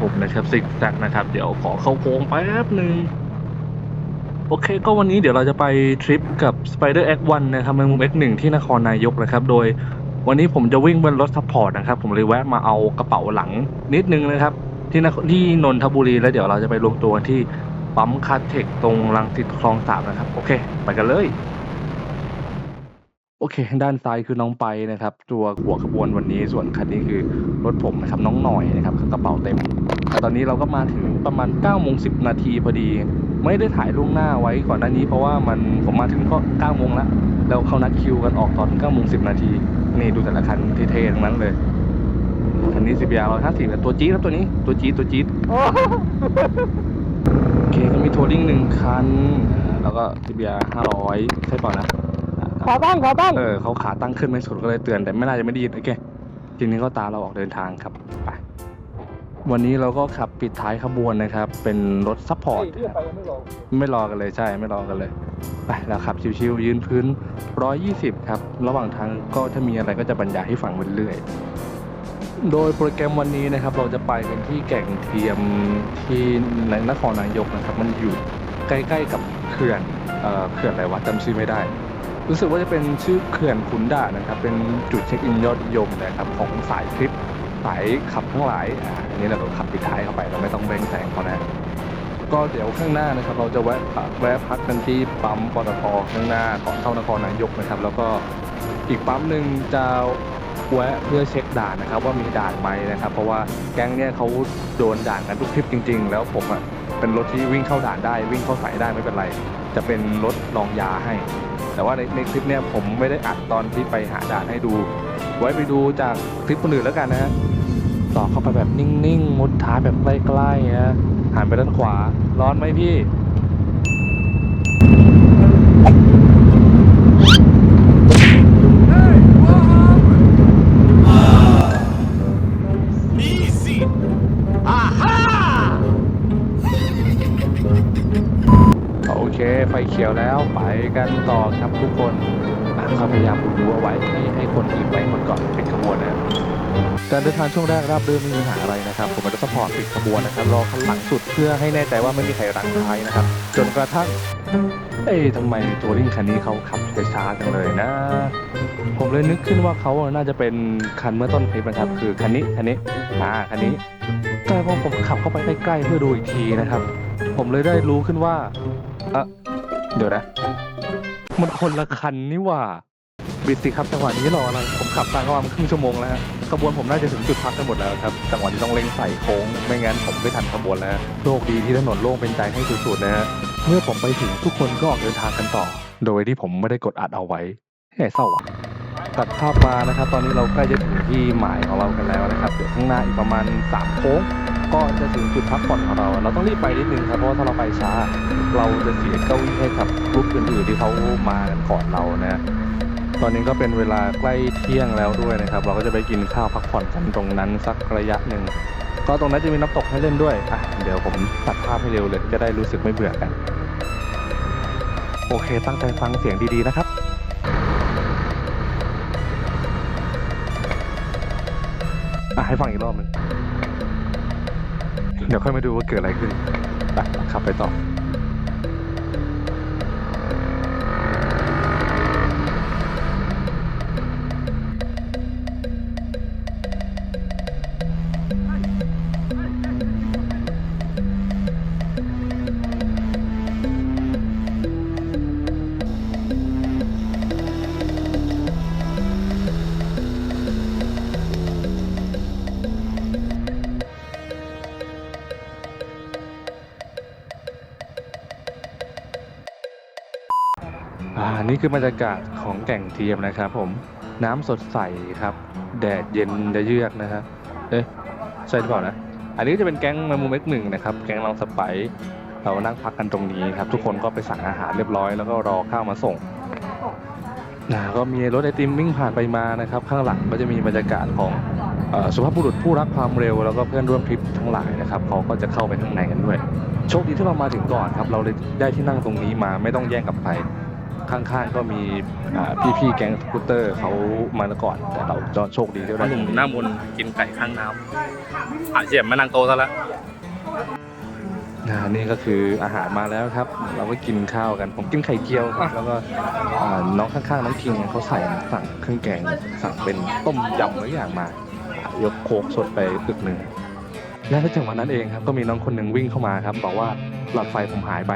ผมนะครับซิกแซกนะครับ เดี๋ยวขอเข้าโค้งแป๊บหนึ่งโอเค ก็วันนี้เดี๋ยวเราจะไปทริปกับ Spider X1 นะครับแมงมุม X1 ที่นครนายกนะครับ โดยวันนี้ผมจะวิ่งบนรถซัพพอร์ตนะครับ ผมเลยแวะมาเอากระเป๋าหลังนิดนึงนะครับ ที่นที่นนทบุรีแล้วเดี๋ยวเราจะไปรวมตัวกันที่ปั๊มคาเทคตรงรังสิตคลองสามนะครับ โอเค ไปกันเลย โอเค ด้านซ้ายคือน้องไปนะครับ ตัวหัวขบวนวันนี้ส่วนคันนี้คือรถผมนะครับน้องหน่อยนะครับกระเป๋าเต็มแต่ตอนนี้เราก็มาถึงประมาณ9โมง10นาทีพอดี ไม่ได้ถ่ายล่วงหน้าไว้ก่อนหน้านี้เพราะว่ามันผมมาถึงก็9โมงแล้วแล้วเขานัดคิวกันออกตอน9โมง10นาทีนี่ดูแต่ละคันเท่ๆทั้งนั้นเลยคันนี้ CBR 150ตัวจี๊ดครับตัวนี้ตัวจี๊ดตัวจี๊ดโอเคก็มีทัวริงหนึ่งคัน แล้วก็ CBR 500 ใช่เปล่านะ ขอบ้างขอบ้างเออเขาขาตั้งขึ้นไม่สุดก็เลยเตือนแต่ไม่น่าจะไม่ไดีโอเคทีนี้ก็ตามเราออกเดินทางครับไปวันนี้เราก็ขับปิดท้ายขบวนนะครับ เป็นรถซัพพอร์ตที่ไปยังไม่ลงไม่รอกันเลยใช่ ไม่รอกันเลยไปแล้วขับชิวๆยืนพื้น 120 ครับ ระหว่างทางก็ถ้ามีอะไรก็จะบรรยายให้ฟังไปเรื่อยโดยโปรแกรมวันนี้นะครับ เราจะไปกันที่แก่งเทียมที่ในนครนายกนะครับ มันอยู่ใกล้ๆกับเขื่อนเอ่อเขื่อนอะไรวะจำชื่อไม่ได้ รู้สึกว่าจะเป็นชื่อเขื่อนขุนด่านนะครับ เป็นจุดเช็คอินยอดนิยมนะครับของสายทริปสายขับทั้งหลายอ่าอันนี้เราขับปิดท้ายเข้าไปเราไม่ต้องเร่งแซงเขานะก็เดี๋ยวข้างหน้านะครับ เราจะแวะแวะพักกันที่ปั๊มปตทข้างหน้าก่อนเข้านครนายกนะครับ แล้วก็อีกปั๊มหนึ่งจะแวะเพื่อเช็คด่านนะครับ ว่ามีด่านไหมนะครับ เพราะว่าแก๊งเนี่ยเขาโดนด่านกันทุกทริปจริง ๆ แล้วผมอะเป็นรถที่วิ่งเข้าด่านได้ วิ่งเข้าสายได้ไม่เป็นไร จะเป็นรถลองยาให้ แต่ว่าในในคลิปเนี่ยผมไม่ได้อัดตอนที่ไปหาด่านให้ดู ไว้ไปดูจากคลิปคนอื่นแล้วกันนะฮะต่อเข้าไปแบบนิ่งๆมุดท้ายแบบใกล้ๆนะหันไปด้านขวา ร้อนไหมพี่ Easy! Aha! โอเค ไฟเขียวแล้ว ไปกันต่อ ครับทุกคนอะก็พยายามดูเอาไว้ให้ให้คนอื่นไปหมดก่อนป็นขบวนนะการเดินทางช่วงแรกราบรื่นไม่มีปัญหาอะไรนะครับ ผมก็จะสปอร์ตปิดขบวนนะครับรอข้างหลังสุดเพื่อให้แน่ใจว่าไม่มีใครรังท้ายนะครับ จนกระทั่ง เอ๊ะทำไมทัวริงคันนี้เขาขับช้าๆจังเลยนะ ผมเลยนึกขึ้นว่าเขาน่าจะเป็นคันเมื่อต้นคลิปนะครับ คือคันนี้คันนี้อ่าคันนี้แต่พอผมขับเข้าไปใกล้ๆเพื่อดูอีกทีนะครับ ผมเลยได้รู้ขึ้นว่าเอะเดี๋ยวนะ มันคนละคันนี่หว่าบิดสิครับจังหวะนี้รออะไรผมขับตามเขามาครึ่งชั่วโมงแล้วขบวนผมน่าจะถึงจุดพักกันหมดแล้วครับจังหวะนี้ต้องเร่งใส่โค้ง ไม่งั้นผมไม่ทันขบวนแล้วโชคดีที่ถนนโล่งเป็นใจให้สุดๆนะฮะเมื่อผมไปถึงทุกคนก็ออกเดินทางกันต่อ โดยที่ผมไม่ได้กดอัดเอาไว้แห่เศร้าอะตัดภาพมานะครับ ตอนนี้เราใกล้จะถึงที่หมายของเรากันแล้วนะครับเดี๋ยวข้างหน้าอีกประมาณสามโค้ง ก็จะถึงจุดพักผ่อนของเรา เราต้องรีบไปนิดนึงครับ เพราะว่าถ้าเราไปช้า เราจะเสียเก้าอี้ให้กับกลุ่มอื่นๆที่เขามากันก่อนเรานะตอนนี้ก็เป็นเวลาใกล้เที่ยงแล้วด้วยนะครับ เราก็จะไปกินข้าวพักผ่อนกันตรงนั้นสักระยะหนึ่ง ก็ตรงนั้นจะมีน้ำตกให้เล่นด้วย อะ เดี๋ยวผมตัดภาพให้เร็วเลย จะได้รู้สึกไม่เบื่อกัน โอเค ตั้งใจฟังเสียงดีๆนะครับอะให้ฟังอีกรอบหนึง เดี๋ยวค่อยมาดูว่าเกิดอะไรขึ้นไปขับไปต่อ คือบรรยากาศของแก่งเทียมนะครับ ผมน้ำสดใสครับ แดดเย็นจะเยือกนะครับเอ๊ะใช่หรือเปล่านะอันนี้จะเป็นแก๊งแมมูเม็กหนึ่งนะครับแก๊งลองสไปซ์เรานั่งพักกันตรงนี้ครับ ทุกคนก็ไปสั่งอาหารเรียบร้อยแล้วก็รอข้าวมาส่งนะก็มีรถไอติมวิ่งผ่านไปมานะครับ ข้างหลังก็จะมีบรรยากาศของอสุภาพบุรุษผู้รักความเร็ว แล้วก็เพื่อนร่วมทริปทั้งหลายนะครับเขาก็จะเข้าไปข้างในกันด้วย โชคดีที่เรามาถึงก่อนครับ เราเลยได้ที่นั่งตรงนี้มาไม่ต้องแย่งกับใคร ข้างๆก็มีอ่าพี่ๆแก๊งสกูตเตอร์เขามาก่อน แต่เราจอโชคดีที่พ่อได้หนุ่มหน้ามนต์กินไก่ข้างน้ำอะเจ็บมานั่งโตะซะแล้วอ่านี่ก็คืออาหารมาแล้วครับ เราก็กินข้าวกันผมกินไข่เจียวครับแล้วก็อ่าน้องข้างๆน้องคิงเขาใส่สั่งเครื่องแกงสั่งเป็นต้มยำหรืออย่างมายกโคกสดไปตึกหนึ่งและจังหวะนั้นเองครับก็มีน้องคนหนึ่งวิ่งเข้ามาครับ บอกว่าหลอดไฟผมหายไป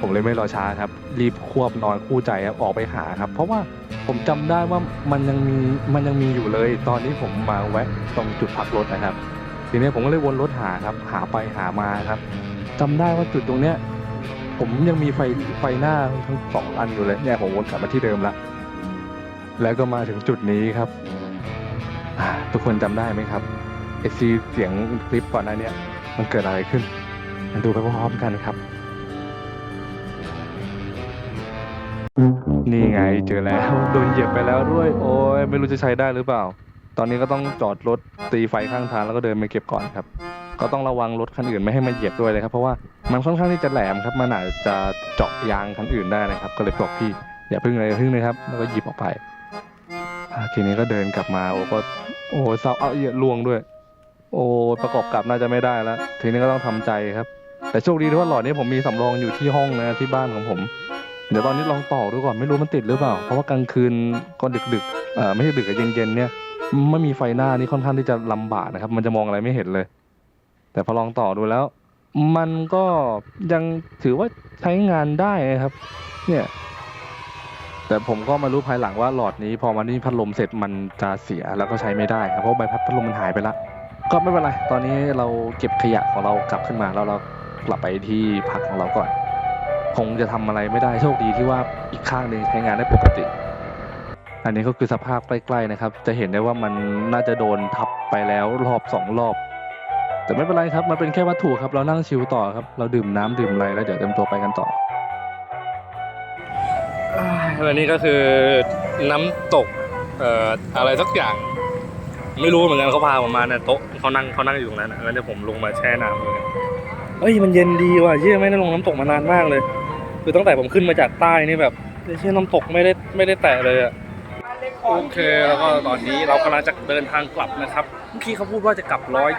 ผมเลยไม่รอช้าครับ รีบควบนอนคู่ใจครับออกไปหาครับ เพราะว่าผมจำได้ว่ามันยังมีมันยังมีอยู่เลย ตอนที่ผมมาแวะตรงจุดพักรถนะครับ ทีนี้ผมก็เลยวนรถหาครับ หาไปหามาครับจำได้ว่าจุดตรงเนี้ย ผมยังมีไฟไฟหน้าทั้งสองอันอยู่เลยเนี่ยผมวนกลับมาที่เดิมละแล้วก็มาถึงจุดนี้ครับอ่าทุกคนจำได้ไหมครับไอซีเสียงคลิปก่อนหน้าเนี้ยมันเกิดอะไรขึ้นมาดูไปพร้อมๆกันครับ ไงเจอแล้วโดนเหยียบไปแล้วด้วย โอ้ยไม่รู้จะใช้ได้หรือเปล่า ตอนนี้ก็ต้องจอดรถตีไฟข้างทางแล้วก็เดินไปเก็บก่อนครับ ก็ต้องระวังรถคันอื่นไม่ให้มาเหยียบด้วยเลยครับเพราะว่ามันค่อนข้างที่จะแหลมครับมันอาจจะเจาะยางคันอื่นได้นะครับ ก็เลยบอกพี่อย่าพึ่งเลยอย่าพึ่งเลยครับแล้วก็หยิบออกไปอ่าทีนี้ก็เดินกลับมาโอ้ก็โอ้เศร้าเอาเอียลวงด้วย โอ้ประกอบกับน่าจะไม่ได้แล้วทีนี้ก็ต้องทำใจครับ แต่โชคดีที่ว่าหลอดนี้ผมมีสำรองอยู่ที่ห้องนะที่บ้านของผม เดี๋ยวตอนนี้ลองต่อดูก่อนไม่รู้มันติดหรือเปล่า เพราะว่ากลางคืนก็ดึกๆเอ่อไม่ใช่ดึกกับเย็นๆเนี่ยไม่มีไฟหน้านี่ค่อนข้างที่จะลำบากนะครับ มันจะมองอะไรไม่เห็นเลย แต่พอลองต่อดูแล้ว มันก็ยังถือว่าใช้งานได้นะครับ เนี่ย แต่ผมก็มารู้ภายหลังว่าหลอดนี้ พอมันนี่พัดลมเสร็จมันจะเสียแล้วก็ใช้ไม่ได้ครับเพราะใบพัดพัดลมมันหายไปละก็ไม่เป็นไร ตอนนี้เราเก็บขยะของเรากลับขึ้นมาแล้วเรากลับไปที่พักของเราก่อน คงจะทำอะไรไม่ได้โชคดีที่ว่าอีกข้างหนึ่งใช้งานได้ปกติ อันนี้ก็คือสภาพใกล้ๆนะครับ จะเห็นได้ว่ามันน่าจะโดนทับไปแล้วรอบสองรอบ แต่ไม่เป็นไรครับ มันเป็นแค่วัตถุครับ เรานั่งชิลต่อครับ เราดื่มน้ำดื่มอะไรแล้วเดี๋ยวเตรียมตัวไปกันต่อและนี่ก็คือน้ำตกเอ่ออะไรสักอย่าง ไม่รู้เหมือนกันเขาพาผมมาเนี่ยโต๊ะเขานั่งเขานั่งอยู่ตรงนั้นนะแล้วเดี๋ยวผมลงมาแช่น้ำเลยเอ้ยมันเย็นดีว่ะเชื่อไม่ได้ลงน้ำตกมานานมากเลย คือตั้งแต่ผมขึ้นมาจากใต้นี่แบบเชื่อน้ำตกไม่ได้ไม่ได้แตะเลยอะโอเคแล้วก็ตอนนี้เรากำลังจะเดินทางกลับนะครับเมื่อกี้เขาพูดว่าจะกลับร้อย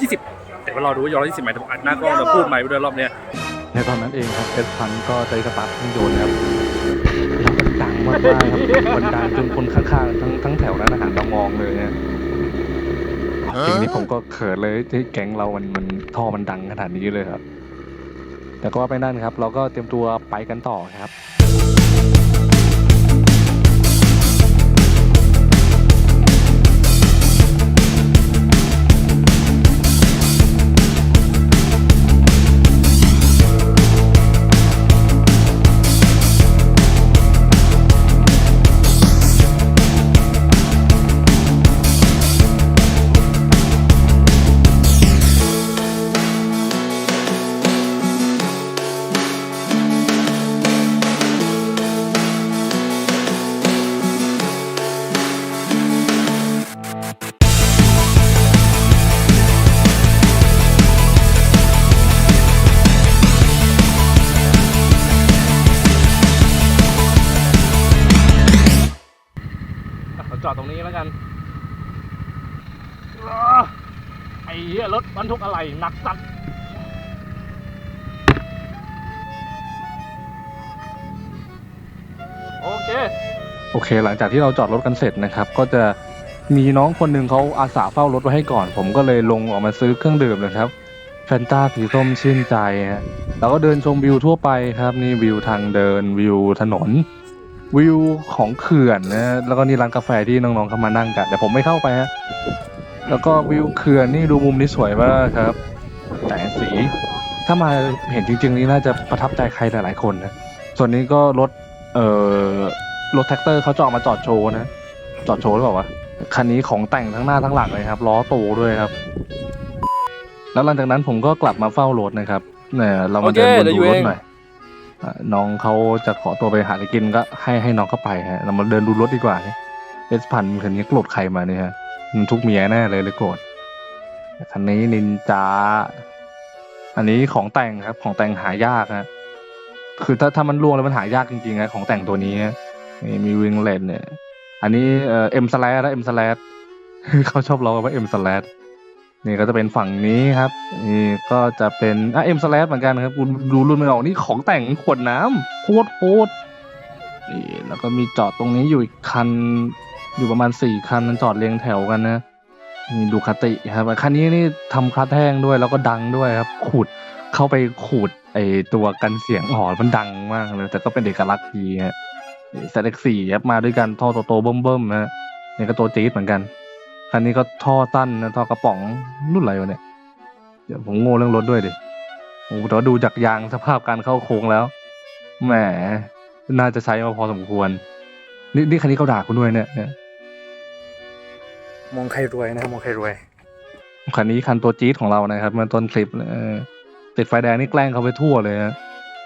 ยี่สิบแต่ว่ารอดูว่าร้อยยี่สิบไหมแต่ผมอัดหน้ากล้องแต่พูดใหม่ไปด้วยรอบเนี้ยในตอนนั้นเองครับเอสพันก็ใจสตาร์ทเครื่องยนต์ครับแล้วมันดังมากๆครับมันดังจนคนข้างๆทั้งทั้งแถวนั้นอาหารมามองเลยเนี่ยจริงนี้ผมก็เขินเลยที่แก๊งเรามันมันท่อมันดังขนาดนี้เลยครับ แต่ก็ว่าไปนั่นครับ เราก็เตรียมตัวไปกันต่อครับ หนักสัตว์โอเค โอเค หลังจากที่เราจอดรถกันเสร็จนะครับ ก็จะมีน้องคนหนึ่งเขาอาสาเฝ้ารถไว้ให้ก่อน ผมก็เลยลงออกมาซื้อเครื่องดื่มนะครับแฟนตาสีส้มชื่นใจฮะเราก็เดินชมวิวทั่วไปครับ นี่วิวทางเดินวิวถนน วิวของเขื่อนนะแล้วก็นี่ร้านกาแฟที่น้องๆเข้ามานั่งกันแต่ผมไม่เข้าไปฮะ แล้วก็วิวเขื่อนนี่ดูมุมนี้สวยมากครับ แสงสี ถ้ามาเห็นจริง ๆ นี่น่าจะประทับใจใครหลายๆคนนะ ส่วนนี้ก็รถ เอ่อ รถแท็กเตอร์เขาจะออกมาจอดโชว์นะ จอดโชว์หรือเปล่าวะ คันนี้ของแต่งทั้งหน้าทั้งหลังเลยครับ ล้อโตด้วยครับ แล้วหลังจากนั้นผมก็กลับมาเฝ้ารถนะครับเนี่ยเรามาเดินโอเคบนเดี๋ยวดูอยู่รถเองหน่อยอะน้องเขาจะขอตัวไปหาอะไรกินก็ให้ให้น้องเข้าไปฮะ เรามาเดินดูรถดีกว่าเนี่ยเอสพันคันนี้โกรธใครมาเนี่ยฮะ มันทุกเมียแน่เลยเลยโกรธคันนี้นินจา อันนี้ของแต่งครับ ของแต่งหายากฮะคือถ้าถ้ามันล่วงแล้วมันหายากจริงๆนะของแต่งตัวนี้นะนี่มีวิงเลนเนี่ย อันนี้เอ่อเอ็มสแลดนะเอ็มสแลดเขาชอบเราว่าเอ็มสแลดนี่ก็จะเป็นฝั่งนี้ครับ นี่ก็จะเป็นอะเอ็มสแลดเหมือนกันครับคุณดูรุ่นไม่ออกนี่ของแต่งขวดน้ำโคตรโคตรนี่แล้วก็มีจอดตรงนี้อยู่อีกคัน อยู่ประมาณสี่คันมันจอดเรียงแถวกันนะนี่ดูคาติครับคันนี้นี่ทำคลัดแห้งด้วยแล้วก็ดังด้วยครับขูดเข้าไปขูดไอตัวกันเสียงหอมันดังมากเลยแต่ก็เป็นเอกลักษณ์ดีฮะเซตเอ็กสี่ครับมาด้วยกันท่อโตๆเบิ่มๆนะนี่ก็ตัวจี๊ดเหมือนกันคันนี้ก็ท่อสั้นนะท่อกระป๋องรุ่นอะไรวะเนี่ยเดี๋ยวผมโง่เรื่องรถด้วยดิโอ้แต่ว่าดูจากยางสภาพการเข้าโค้งแล้วแหมน่าจะใช้มาพอสมควร นี่นี่คันนี้เขาด่าคุณด้วยเนี่ย มองใครรวยนะมองใครรวยคันนี้คันตัวจี๊ดของเรานะครับ เมื่อต้นคลิปเออติดไฟแดงนี่แกล้งเขาไปทั่วเลยนะ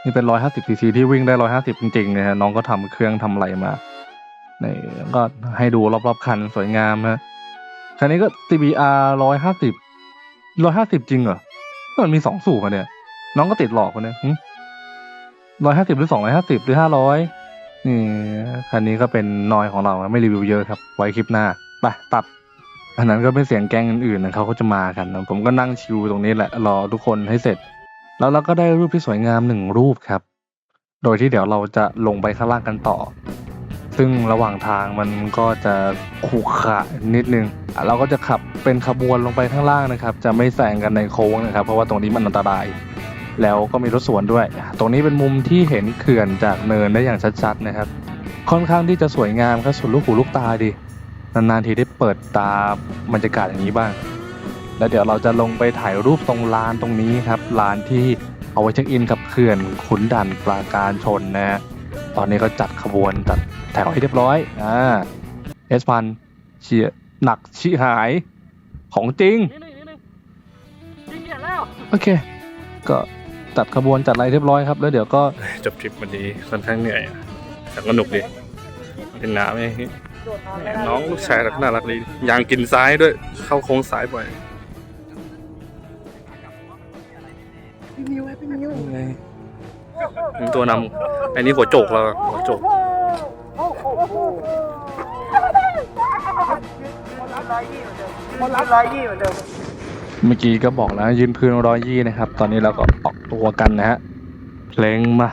นี่เป็นร้อยห้าสิบซีซีที่วิ่งได้ร้อยห้าสิบจริงๆเนี่ยฮะน้องก็ทำเครื่องทำอะไรมานี่ก็ให้ดูรอบๆคันสวยงามนะคันนี้ก็ CBR ร้อยห้าสิบร้อยห้าสิบจริงเหรอมันมีสองสูบอะเนี่ย น้องก็ติดหลอกคนเนี่ยร้อยห้าสิบหรือสองร้อยห้าสิบหรือห้าร้อยนี่คันนี้ก็เป็นนอยของเรานะไม่รีวิวเยอะครับ ไว้คลิปหน้าไปตัด อันนั้นก็เป็นเสียงแกล้งอื่นๆนะเขาก็จะมากันนะผมก็นั่งชิวตรงนี้แหละรอทุกคนให้เสร็จ แล้วเราก็ได้รูปที่สวยงามหนึ่งรูปครับ โดยที่เดี๋ยวเราจะลงไปข้างล่างกันต่อ ซึ่งระหว่างทางมันก็จะขรุขระนิดนึงเราก็จะขับเป็นขบวนลงไปข้างล่างนะครับ จะไม่แซงกันในโค้งนะครับ เพราะว่าตรงนี้มันอันตราย แล้วก็มีรถสวนด้วย ตรงนี้เป็นมุมที่เห็นเขื่อนจากเนินได้อย่างชัดๆนะครับ ค่อนข้างที่จะสวยงามครับสุดลูกหูลูกตาดี นานๆทีได้เปิดตาบรรยากาศอย่างนี้บ้าง แล้วเดี๋ยวเราจะลงไปถ่ายรูปตรงลานตรงนี้ครับลานที่เอาไว้เช็คอินกับเขื่อนขุนด่านปราการชนนะฮะตอนนี้ก็จัดขบวนจัดแถวให้เรียบร้อยอ่าเอสพันเชียหนักชิหายของจริงจริงเนี่ยแล้วโอเค ก็จัดขบวนจัดอะไรเรียบร้อยครับ แล้วเดี๋ยวก็จบทริปวันนี้ค่อนข้างเหนื่อยแต่ก็สนุกดีเป็นน้ำไง น้องลูกชายน่ารักดียางกินซ้ายด้วย เข้าโค้งซ้ายบ่อยพี่มิวให้พี่มิวไงมีตัวนำอันนี้หัวโจกเราหัวโจกโอ้โหคนรับร้อยยี่เหมือนเดิมคนรับร้อยยี่เหมือนเดิมเมื่อกี้ก็บอกแล้วยืนพื้นร้อยยี่นะครับ ตอนนี้เราก็ออกตัวกันนะฮะเพลงมา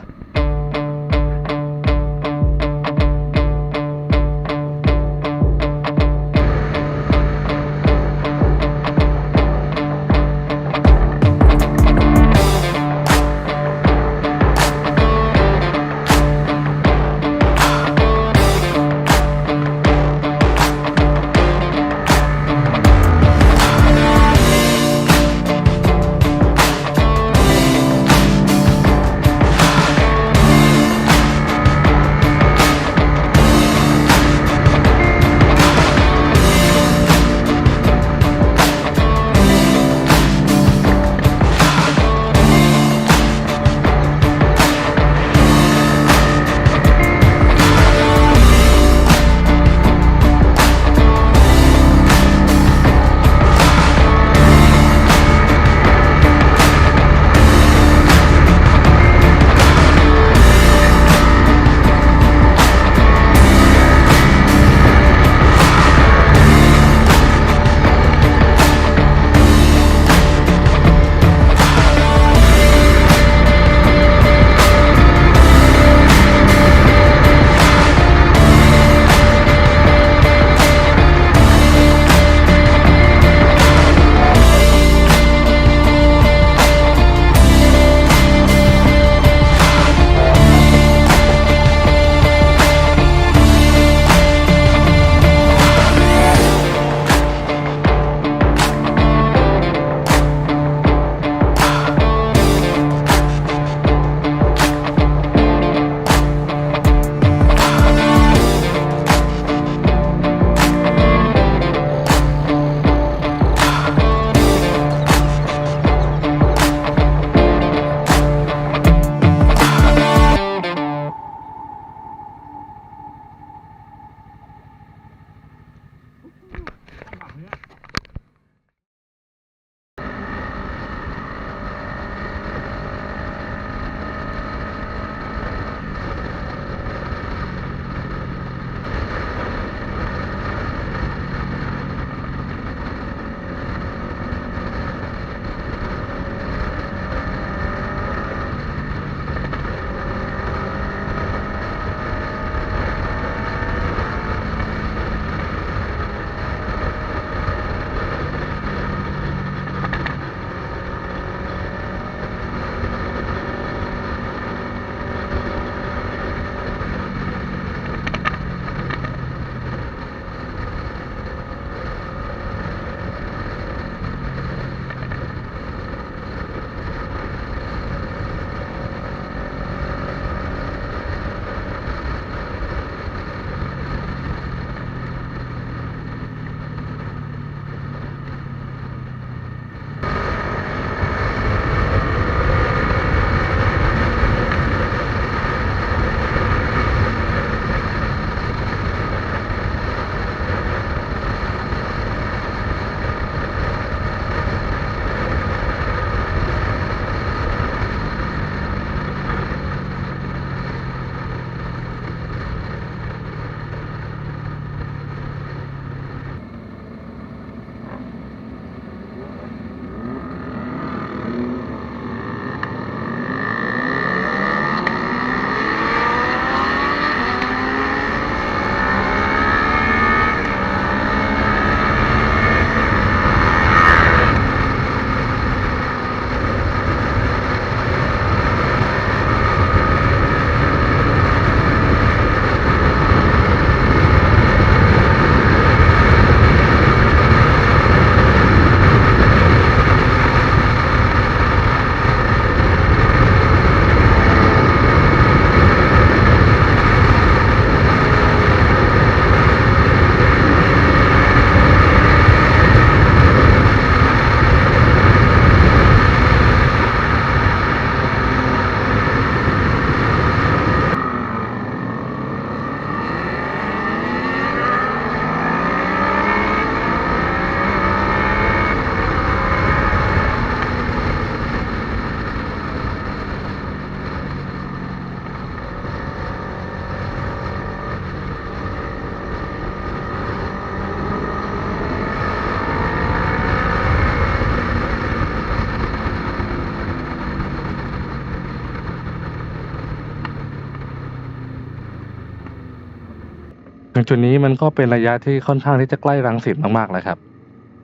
จุดนี้มันก็เป็นระยะที่ค่อนข้างที่จะใกล้รังสิตมากๆเลยครับ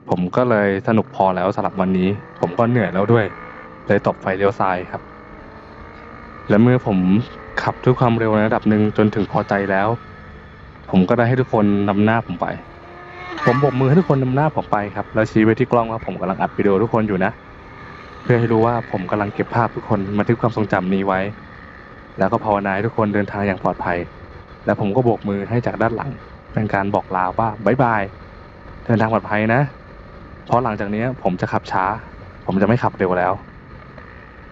ผมก็เลยสนุกพอแล้วสำหรับวันนี้ ผมก็เหนื่อยแล้วด้วย เลยตบไฟเลี้ยวซ้ายครับ และเมื่อผมขับด้วยความเร็วในระดับหนึ่งจนถึงพอใจแล้ว ผมก็ได้ให้ทุกคนนำหน้าผมไป ผมโบกมือให้ทุกคนนำหน้าผมไปครับ แล้วชี้ไปที่กล้องว่าผมกำลังอัดวิดีโอทุกคนอยู่นะ เพื่อให้รู้ว่าผมกำลังเก็บภาพทุกคนบันทึกความทรงจำนี้ไว้ แล้วก็ภาวนาให้ทุกคนเดินทางอย่างปลอดภัย แล้วผมก็โบกมือให้จากด้านหลัง เป็นการบอกลาว่าบายบายเดินทางปลอดภัยนะ เพราะหลังจากนี้ผมจะขับช้า ผมจะไม่ขับเร็วแล้ว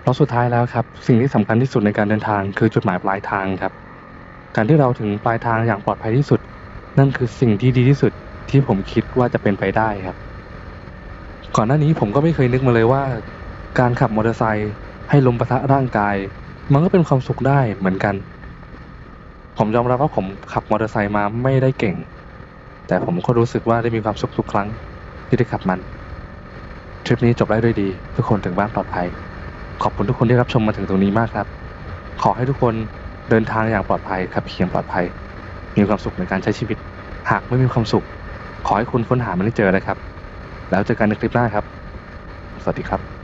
เพราะสุดท้ายแล้วครับ สิ่งที่สำคัญที่สุดในการเดินทางคือจุดหมายปลายทางครับ การที่เราถึงปลายทางอย่างปลอดภัยที่สุด นั่นคือสิ่งที่ดีที่สุดที่ผมคิดว่าจะเป็นไปได้ครับ ก่อนหน้านี้ผมก็ไม่เคยนึกมาเลยว่า การขับมอเตอร์ไซค์ให้ลมปะทะร่างกาย มันก็เป็นความสุขได้เหมือนกัน ผมยอมรับว่าผมขับมอเตอร์ไซค์มาไม่ได้เก่ง แต่ผมก็รู้สึกว่าได้มีความสุขทุกครั้งที่ได้ขับมัน ทริปนี้จบได้ด้วยดี ทุกคนถึงบ้านปลอดภัย ขอบคุณทุกคนที่รับชมมาถึงตรงนี้มากครับ ขอให้ทุกคนเดินทางอย่างปลอดภัยขับขี่อย่างปลอดภัย มีความสุขในการใช้ชีวิต หากไม่มีความสุข ขอให้คุณค้นหามันให้เจอนะครับ แล้วเจอกันในคลิปหน้าครับ สวัสดีครับ